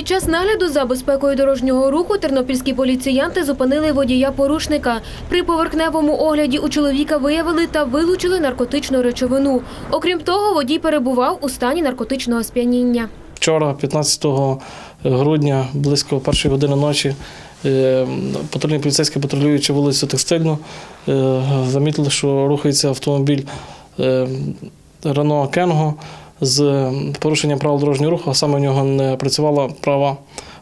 Під час нагляду за безпекою дорожнього руху тернопільські поліціянти зупинили водія порушника. При поверхневому огляді у чоловіка виявили та вилучили наркотичну речовину. Окрім того, водій перебував у стані наркотичного сп'яніння. Вчора, 15 грудня, близько першої години ночі, е, патрульні поліцейські патрулюючи вулицю Текстильну, е, замітили, що рухається автомобіль е, Рено Кенго з порушенням правил дорожнього руху, а саме в нього не працювала права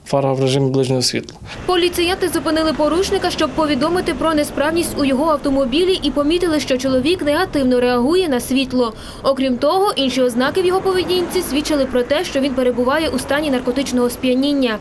фара в режимі ближнього світла. Поліціянти зупинили порушника, щоб повідомити про несправність у його автомобілі і помітили, що чоловік негативно реагує на світло. Окрім того, інші ознаки в його поведінці свідчили про те, що він перебуває у стані наркотичного сп'яніння.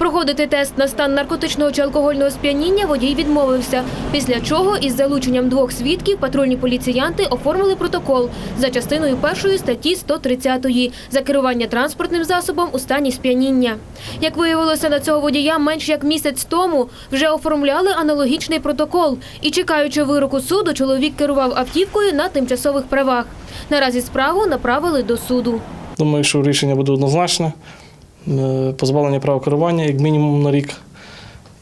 Проходити тест на стан наркотичного чи алкогольного сп'яніння водій відмовився. Після чого із залученням двох свідків патрульні поліціянти оформили протокол за частиною першої статті 130 за керування транспортним засобом у стані сп'яніння. Як виявилося, на цього водія менш як місяць тому вже оформляли аналогічний протокол. І чекаючи вироку суду, чоловік керував автівкою на тимчасових правах. Наразі справу направили до суду. Думаю, що рішення буде однозначне. Е, Позбавлення права керування як мінімум на рік,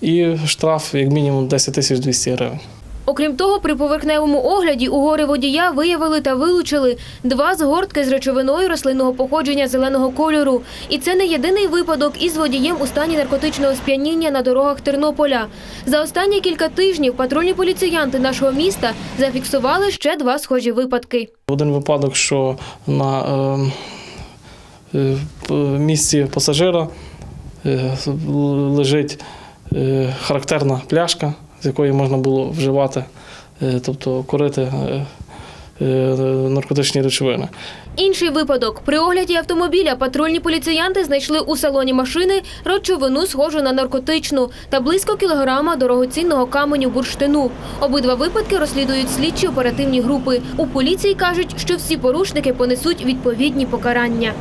і штраф як мінімум 10 тисяч 200 гривень. Окрім того, при поверхневому огляді у гори водія виявили та вилучили два згортки з речовиною рослинного походження зеленого кольору. І це не єдиний випадок із водієм у стані наркотичного сп'яніння на дорогах Тернополя. За останні кілька тижнів патрульні поліціянти нашого міста зафіксували ще два схожі випадки. Один випадок, що на е, місці пасажира е, лежить е, характерна пляшка, з якої можна було вживати, е, тобто курити е, е, наркотичні речовини. Інший випадок. При огляді автомобіля патрульні поліціянти знайшли у салоні машини речовину, схожу на наркотичну, та близько кілограма дорогоцінного каменю бурштину. Обидва випадки розслідують слідчі оперативні групи. У поліції кажуть, що всі порушники понесуть відповідні покарання.